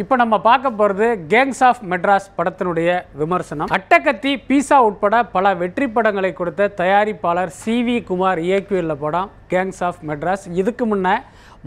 இப்போ நம்ம பார்க்க போகிறது கேங்ஸ் ஆஃப் மெட்ராஸ் படத்தினுடைய விமர்சனம். அட்டகத்தி பீஸா உட்பட பல வெற்றி படங்களை கொடுத்த தயாரிப்பாளர் சி வி குமார் இயக்கியுள்ள படம் கேங்ஸ் ஆஃப் மெட்ராஸ் இதுக்கு முன்ன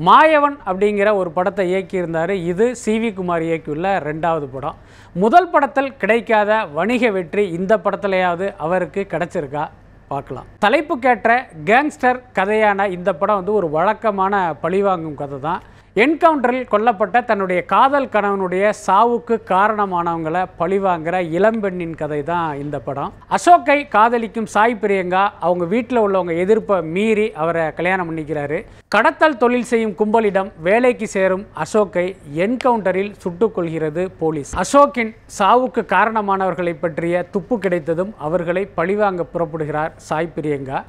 மாயவன் அப்படிங்கிற ஒரு படத்தை இயக்கியிருந்தார். இது சி வி குமார் இயக்கியுள்ள ரெண்டாவது படம். முதல் படத்தில் கிடைக்காத வணிக வெற்றி இந்த படத்துலையாவது அவருக்கு கிடைச்சிருக்கா? பார்க்கலாம். தலைப்புக்கேற்ற கேங்ஸ்டர் கதையான இந்த படம் வந்து ஒரு வழக்கமான பழிவாங்கும் கதை தான் என்கவுண்டரில் கொல்லப்பட்ட தன்னுடைய காதல் கணவனுடைய சாவுக்கு காரணமானவங்களை பழிவாங்கிற இளம்பெண்ணின் கதை தான் இந்த படம். அசோக்கை காதலிக்கும் சாய் பிரியங்கா அவங்க வீட்டில் உள்ளவங்க எதிர்ப்பை மீறி அவரை கல்யாணம் பண்ணிக்கிறாரு. கடத்தல் தொழில் செய்யும் கும்பலிடம் வேலைக்கு சேரும் அசோக்கை என்கவுண்டரில் சுட்டுக் கொள்கிறது போலீஸ். அசோக்கின் சாவுக்கு காரணமானவர்களை பற்றிய துப்பு கிடைத்ததும் அவர்களை பழிவாங்க புறப்படுகிறார் சாய் பிரியங்கா.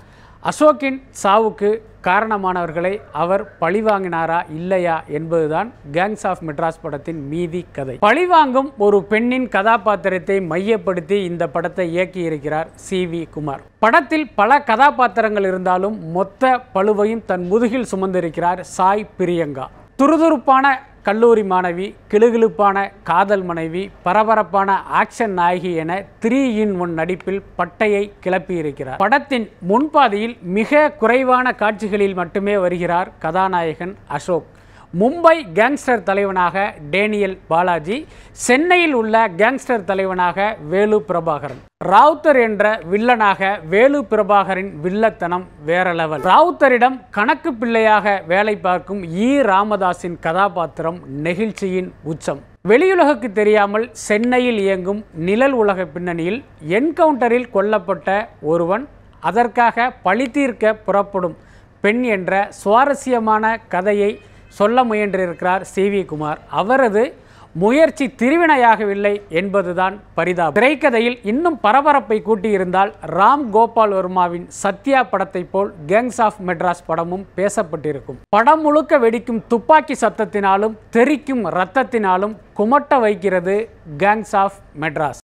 அசோக்கின் சாவுக்கு காரணமானவர்களை அவர் பழிவாங்கினாரா இல்லையா என்பதுதான் கேங்ஸ் ஆஃப் மெட்ராஸ் படத்தின் மீதி கதை. பழிவாங்கும் ஒரு பெண்ணின் கதாபாத்திரத்தை மையப்படுத்தி இந்த படத்தை இயக்கியிருக்கிறார் சி. வி. குமார். படத்தில் பல கதாபாத்திரங்கள் இருந்தாலும் மொத்த பழுவையும் தன் முதுகில் சுமந்திருக்கிறார் சாய் பிரியங்கா. துருதுருப்பான கல்லூரி மாணவி கிளுகிழுப்பான காதல் மனைவி பரபரப்பான ஆக்ஷன் நாயகி என த்ரீ இன் ஒன் நடிப்பில் பட்டையை கிளப்பியிருக்கிறார். படத்தின் முன்பாதியில் மிக குறைவான காட்சிகளில் மட்டுமே வருகிறார் கதாநாயகன் அசோக். மும்பை கேங்ஸ்டர் தலைவனாக டேனியல் பாலாஜி சென்னையில் உள்ள கேங்ஸ்டர் தலைவனாக வேலு பிரபாகரன். ராவுத்தர் என்ற வில்லனாக வேலு பிரபாகரின் வில்லத்தனம் வேற லெவல். ராவுத்தரிடம் கணக்கு பிள்ளையாக வேலை பார்க்கும் ஈ ராமதாஸின் கதாபாத்திரம் நெகிழ்ச்சியின் உச்சம். வெளியுலகுக்கு தெரியாமல் சென்னையில் இயங்கும் நிழல் உலக பின்னணியில் என்கவுண்டரில் கொல்லப்பட்ட ஒருவன் அதற்காக பழி தீர்க்க புறப்படும் பெண் என்ற சுவாரஸ்யமான கதையை சொல்ல முயன்றிருக்கிறார் சி வி குமார் அவரது முயற்சி திருவினையாகவில்லை என்பதுதான் பரிதாபம். திரைக்கதையில் இன்னும் பரபரப்பை கூட்டியிருந்தால் ராம் கோபால் வர்மாவின் சத்யா படத்தை போல் கேங்ஸ் ஆஃப் மெட்ராஸ் படமும் பேசப்பட்டிருக்கும். படம் முழுக்க வெடிக்கும் துப்பாக்கி சத்தத்தினாலும் தெறிக்கும் ரத்தத்தினாலும் குமட்ட வைக்கிறது கேங்ஸ் ஆஃப் மெட்ராஸ்.